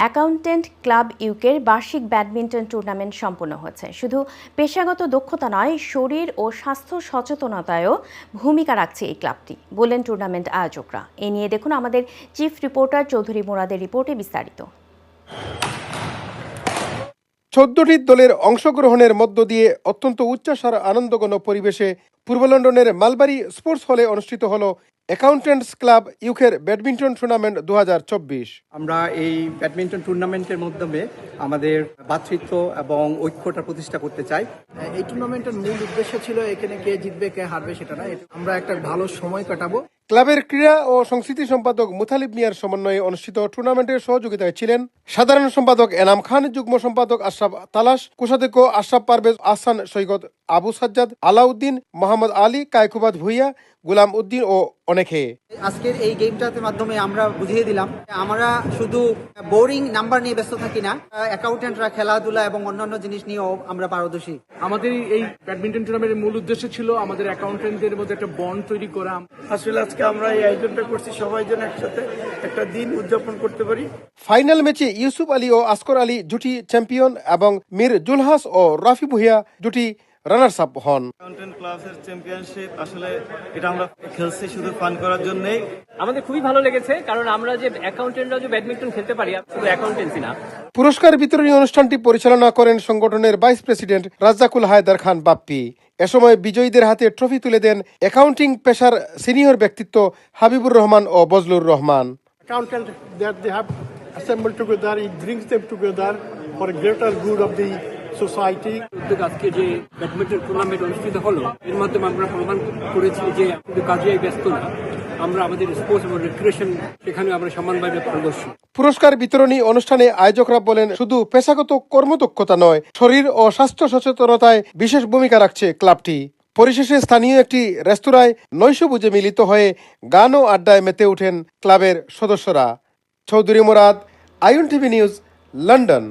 Accountant club ইউকের বার্ষিক badminton tournament সম্পন্ন হয়েছে শুধু পেশাগত দক্ষতা নয়, শরীর ও স্বাস্থ্য সচেতনতায়ও ভূমিকা রাখছে এই ক্লাবটি, বললেন টুর্নামেন্ট আয়োজকরা। এ নিয়ে দেখুন আমাদের চিফ রিপোর্টার চৌধুরী মোরাদের রিপোর্টে বিস্তারিত। চোদ্দটি দলের অংশগ্রহণের মধ্য দিয়ে অত্যন্ত উচ্চাসার আনন্দঘন পরিবেশে পূর্ব লন্ডনের মালবারি স্পোর্টস হলে অনুষ্ঠিত হল অ্যাকাউন্টেন্টস ক্লাব ইউকের ব্যাডমিন্টন টুর্নামেন্ট দু হাজার চব্বিশ। আমরা এই ব্যাডমিন্টন টুর্নামেন্টের মাধ্যমে আমাদের ভ্রাতৃত্ব এবং ঐক্যটা প্রতিষ্ঠা করতে চাই। এই টুর্নামেন্টের মূল উদ্দেশ্য ছিল এখানে কে জিতবে কে হারবে সেটা না। আমরা একটা ভালো সময় কাটাবো। ক্লাবের ক্রীড়া ও সংস্কৃতি সম্পাদক মুথালিব মিয়ার সমন্বয়ে অনুষ্ঠিত টুর্নামেন্টের সহযোগিতায় ছিলেন সাধারণ সম্পাদক এনাম খান যুগ্ম সম্পাদক আশরাফ তালাশ কোষাধ্যক্ষ আশরাফ পারভেজ আহসান সৈকত আবু সাজ্জাদ আলাউদ্দিন মোহাম্মদ আলী কায়কুবাদ ভুইয়া গুলাম উদ্দিন ও অনেকে। আজকের এই গেমটার মাধ্যমে আমরা বুঝিয়ে দিলাম আমরা শুধু বোরিং নাম্বার নিয়ে ব্যস্ত থাকি না। অ্যাকাউন্টেন্টরা খেলাধুলা এবং অন্যান্য জিনিস নিয়েও আমরা পারদর্শী। আমাদের এই ব্যাডমিন্টন টুর্নামেন্টের মূল উদ্দেশ্য ছিল আমাদের অ্যাকাউন্টেন্টদের মধ্যে একটা বন্ড তৈরি করা। আসলে আজকে আমরা এই আয়োজনটা করছি সবাই যেন একসাথে একটা দিন উদযাপন করতে পারি। ফাইনাল ম্যাচে ইউসুফ আলী ও আসকর আলী জুটি চ্যাম্পিয়ন এবং মীর জুলহাস ও রাফি ভুইয়া জুটি রানার্স আপ হন ক্লাসের চ্যাম্পিয়নশিপ আসলে এটা আমরা খেলছি শুধু ফান করার জন্যই। আমাদের খুবই ভালো লেগেছে কারণ আমরা যে অ্যাকাউন্টেন্টরা যে ব্যাডমিন্টন খেলতে পারি শুধু অ্যাকাউন্টেন্সি না। পুরস্কার বিতরণী অনুষ্ঠানটি পরিচালনা করেন সংগঠনের ভাইস প্রেসিডেন্ট রাজ্জাকুল হায়দার খান বাপ্পি। এ সময় বিজয়ীদের হাতে ট্রফি তুলে দেন অ্যাকাউন্টিং পেশার সিনিয়র ব্যক্তিত্ব হাবিবুর রহমান ও Bazlur Rahman. Accountant that they have assembled together, it brings them together for a greater good of the society. উদ্যোগ আজকে যে ব্যাডমিন্টন টুর্নামেন্ট অনুষ্ঠিত হলো এর মাধ্যমে আমরা প্রমাণ করেছি যে শুধু কাজে ব্যস্ত না। আমরা আমাদের স্পোর্টস এবং রিক্রিয়েশন সেখানে আমরা সমানভাবে পারদর্শী। পুরস্কার বিতরণী অনুষ্ঠানে আয়োজকরা বলেন শুধু পেশাগত কর্মদক্ষতা নয় শরীর ও স্বাস্থ্য সচেতনতায় বিশেষ ভূমিকা রাখছে ক্লাবটি। পরিশেষে স্থানীয় একটি রেস্তোরাঁয় নৈশ বুঝে মিলিত হয়ে গান ও আড্ডায় মেতে ওঠেন ক্লাবের সদস্যরা। চৌধুরী মোরাদ আইন টিভি নিউজ লন্ডন।